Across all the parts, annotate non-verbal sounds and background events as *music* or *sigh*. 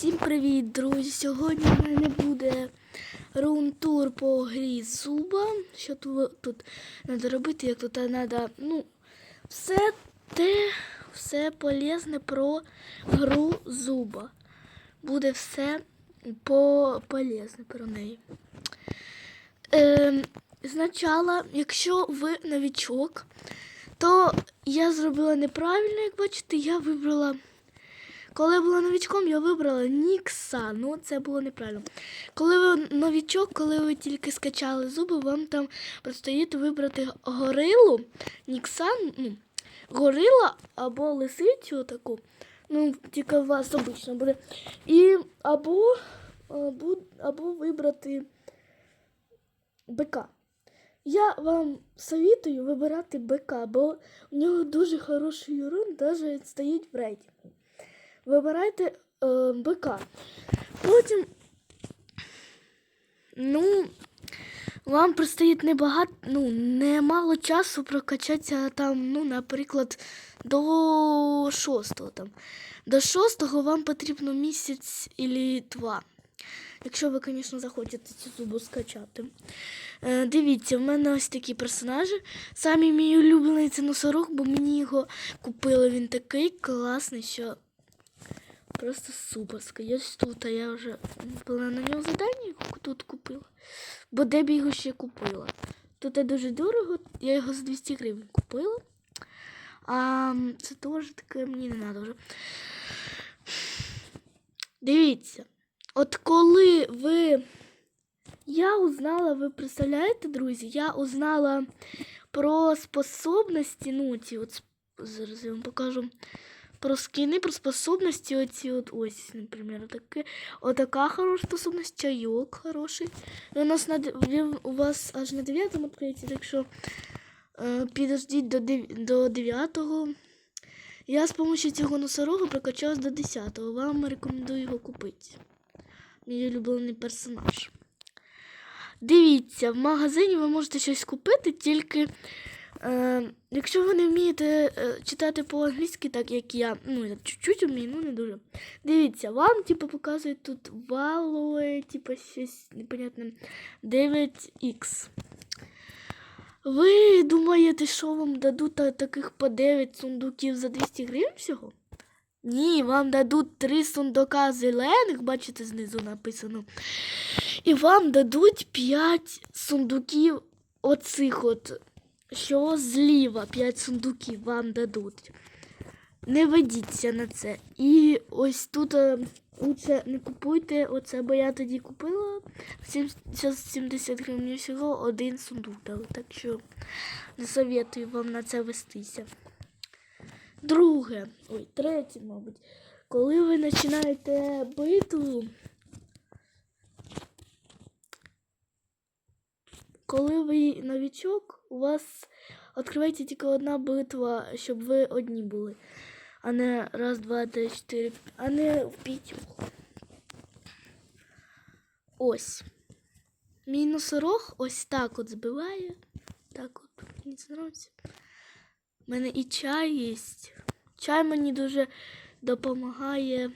Всім привіт, друзі! Сьогодні в мене буде рум-тур по грі зуба. Що тут, тут треба робити, як тут треба. Ну, все те, все полезне про гру зуба. Буде все по полезне про неї. Ем, Спочатку, якщо ви новичок, то я зробила неправильно, як бачите, я вибрала. Коли я була новичком, я вибрала Нікса. Ну, це було неправильно. Коли ви новичок, коли ви тільки скачали зуби, вам там предстоїть вибрати горилу, Нікса, ну, горила або лисицю таку. Ну, тільки у вас обично буде. І або, або, або вибрати бика. Я вам советую вибирати бика, бо у нього дуже хороший урон, навіть стоїть в рейтингу. Вибирайте е, бика. Потім, ну, вам предстоїть небагато, ну, немало часу прокачатися там, ну, наприклад, до шостого там. До шостого вам потрібно місяць або два. Якщо ви, звісно, захочете цю зубу скачати. Е, дивіться, в мене ось такі персонажі. Самі мій улюблений це носорог, бо мені його купили. Він такий класний, що просто суперський. Я ж тут, а я вже була на нього задання, яку тут купила. Бо де б його ще купила? Тут є дуже дорого, я його за 200 гривень купила. А це теж таке мені не треба вже. Дивіться. От коли ви. Я узнала, ви представляєте, друзі, я узнала про способності, ну, ці от, зараз я вам покажу, про скини, про способності, оці от, ось, наприклад, таке, отака хороша способність, чайок хороший. У нас на, у вас аж на 9 відкриті, так що е, підождіть до, дев- до 9 Я з допомогою цього носорога прокачалась до 10 Вам рекомендую його купити. Мій улюблений персонаж. Дивіться, в магазині ви можете щось купити, тільки е, якщо ви не вмієте е, читати по-англійськи, так як я, ну, я чуть-чуть вмію, ну не дуже. Дивіться, вам типу, показують тут валове, типу, щось непонятне 9х. Ви думаєте, що вам дадуть таких по 9 сундуків за 200 гривень всього? Ні, вам дадуть три сундука зелених, бачите, знизу написано. І вам дадуть 5 сундуків оцих от, що зліва 5 сундуків вам дадуть. Не ведіться на це. І ось тут е, лучше не купуйте оце, бо я тоді купила 70 гривень всього один сундук дали. Так що не советую вам на це вестися. Друге, ой, третє, мабуть. Коли ви починаєте битву, коли ви новичок, у вас відкривається тільки одна битва, щоб ви одні були, а не раз, два, три, чотири, а не в п'ятьох. Ось. Мій носорог ось так от збиває. Так от, мені подобається. У мене і чай є. Чай мені дуже допомагає.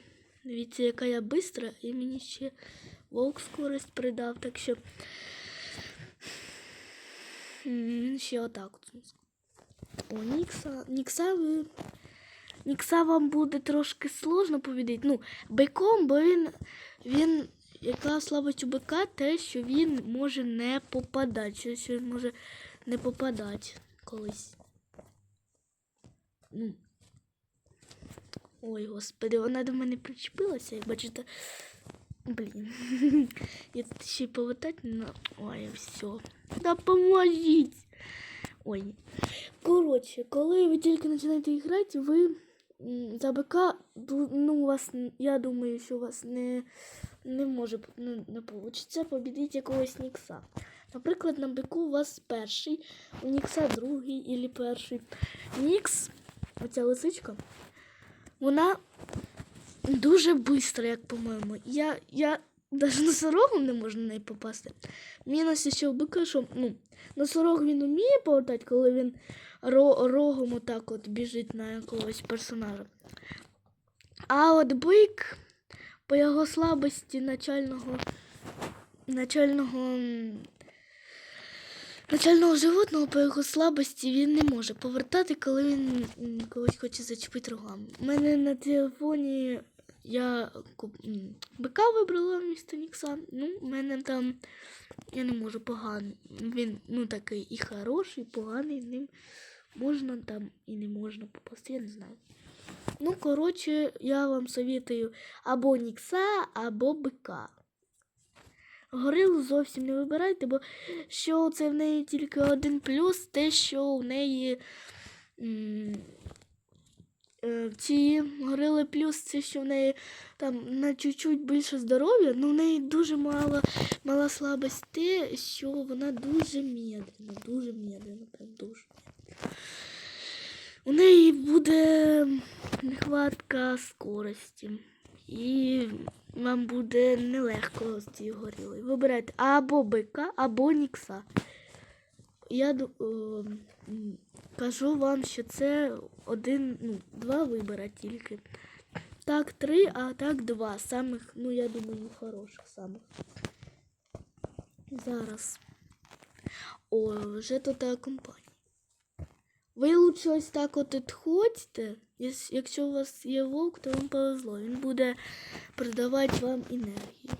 Дивіться, яка я бистра, і мені ще вовк скорость придав, так що. Ще отак от. О, Нікса. Нікса ви. Нікса вам буде трошки сложно побідити. Ну, биком, бо він. він яка слабость у бика, те, що він може не попадати. Що, він може не попадати колись. Ну. Ой, господи, вона до мене причепилася, бачите. Блін. *laughs* Я тут ще й повитати не... Ой, все. Допоможіть. Ой. Коротше, коли ви тільки починаєте грати, ви за БК, ну, у вас, я думаю, що у вас не, не може, п- не, вийде побідити якогось Нікса. Наприклад, на бику у вас перший, у Нікса другий і перший. Нікс, оця лисичка, вона дуже швидко, як по-моєму. Я, я навіть носорогом не можу на неї попасти. Мінус ще у бика, що ну, носорог він вміє повертати, коли він ро, рогом отак от біжить на якогось персонажа. А от бик по його слабості начального начального начального животного по його слабості він не може повертати, коли він когось хоче зачепити рогами. У мене на телефоні я бика вибрала вмісто Нікса. Ну, у мене там я не можу погано. Він ну такий і хороший, і поганий. Ним можна там і не можна попасти, я не знаю. Ну, коротше, я вам советую або Нікса, або бика. Горилу зовсім не вибирайте, бо що це в неї тільки один плюс, те, що в неї ці горили плюс, це що в неї там на чуть-чуть більше здоров'я, ну в неї дуже мало, мала слабость те, що вона дуже медленна, дуже медленна, прям дуже. У неї буде нехватка скорості. І вам буде нелегко з цією горілою. Вибирайте або бика, або нікса. Я е, кажу вам, що це один, ну, два вибора тільки. Так, три, а так два. Самих, ну я думаю, хороших самих. Зараз. О, вже тут компанія. Ви лучше ось так от відходьте. Якщо у вас є вовк, то вам повезло. Він буде продавати вам енергію.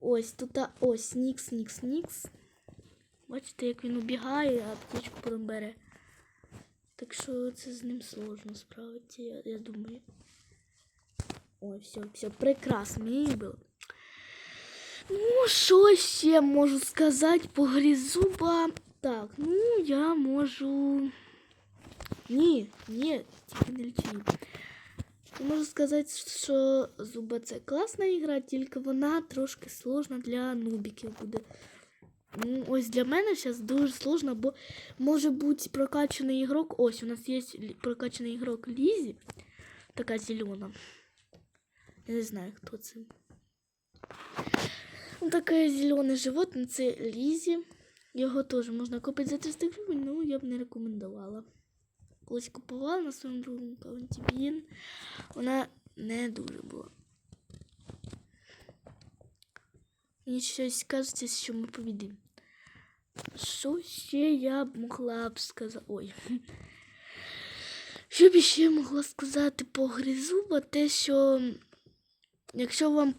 Ось тут ось нікс, нікс, нікс. Бачите, як він убігає, а аптечку потім бере. Так що це з ним сложно справитися, я, я думаю. Ой, все, все, прекрасно, мені було. Ну, що ще можу сказати по грі зуба? Так, ну я можу. Ні, ні, тільки не лічені. Можу сказати, що зуба це класна ігра, тільки вона трошки сложна для нубіків буде. Ось для мене зараз дуже сложно, бо може бути прокачаний ігрок. Ось у нас є прокачаний ігрок Лізі. Така зелена. Я не знаю, хто це. Ну, таке зелене животне це Лізі. Його теж можна купити за 300 гривень, ну я б не рекомендувала. Колись купувала на своєму другому аккаунті він. Вона не дуже була. Мені щось кажеться, що ми побідимо. Що ще я б могла б сказати? Ой. *laughs* Що б ще могла сказати по гризуба, те, що якщо вам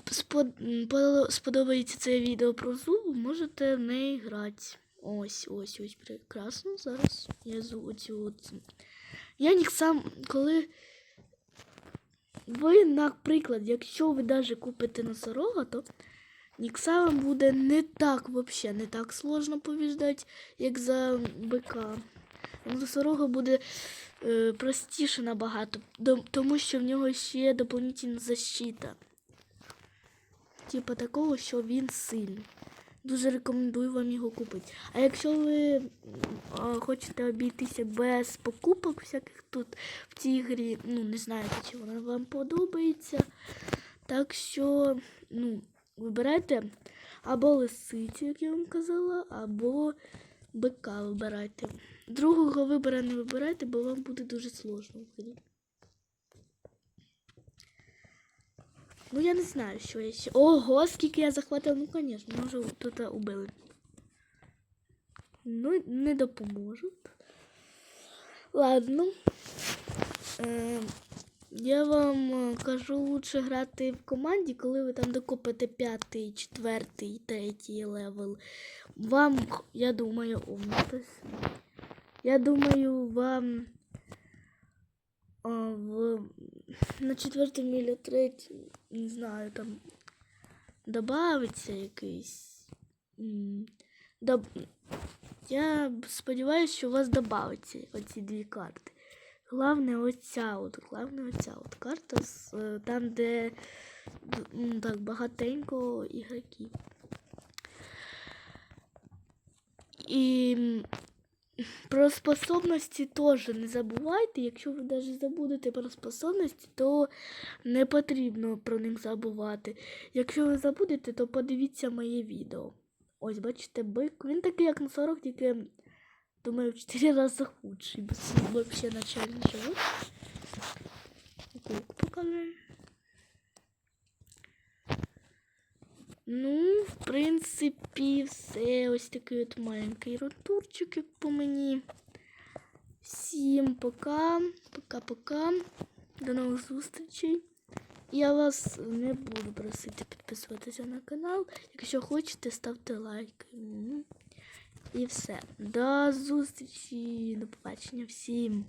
сподобається це відео про зуб, можете в неї грати. Ось, ось, ось, прекрасно. Зараз я оцю от. Я ніг сам, коли ви, наприклад, якщо ви навіть купите носорога, то Нікса буде не так вообще, не так сложно побіждати, як за бика. Носорога буде е, простіше набагато, тому що в нього ще є защита. Типа такого, що він сильний. Дуже рекомендую вам його купити. А якщо ви хочете обійтися без покупок всяких тут в цій грі, ну не знаєте, чи вона вам подобається. Так що, ну, вибирайте або лисицю, як я вам казала, або бика вибирайте. Другого вибора не вибирайте, бо вам буде дуже сложно. Ну, я не знаю, що я ще. Ого, скільки я захватила, ну, звісно, може тут убили. Ну, не допоможуть. Ладно. Е, я вам е, кажу, лучше грати в команді, коли ви там докупите п'ятий, четвертий, третій левел. Вам, я думаю, о, Я думаю, вам а, в, на четвертому или третьому, не знаю, там добавиться якийсь. Доб... Я сподіваюся, що у вас добавиться оці дві карти. Главне оця от, главне оця от карта, е, там, де ну, так багатенько ігроків. І про способності теж не забувайте. Якщо ви навіть забудете про способності, то не потрібно про них забувати. Якщо ви забудете, то подивіться моє відео. Ось, бачите, бик. Він такий, як носорог, тільки, думаю, в 4 рази худший. Це взагалі начальний живот. Покажи. Ну, в принципі, все. Ось такий от маленький ротурчик, як по мені. Всім пока. Пока-пока. До нових зустрічей. Я вас не буду просити підписуватися на канал. Якщо хочете, ставте лайки. І все. До зустрічі. До побачення всім.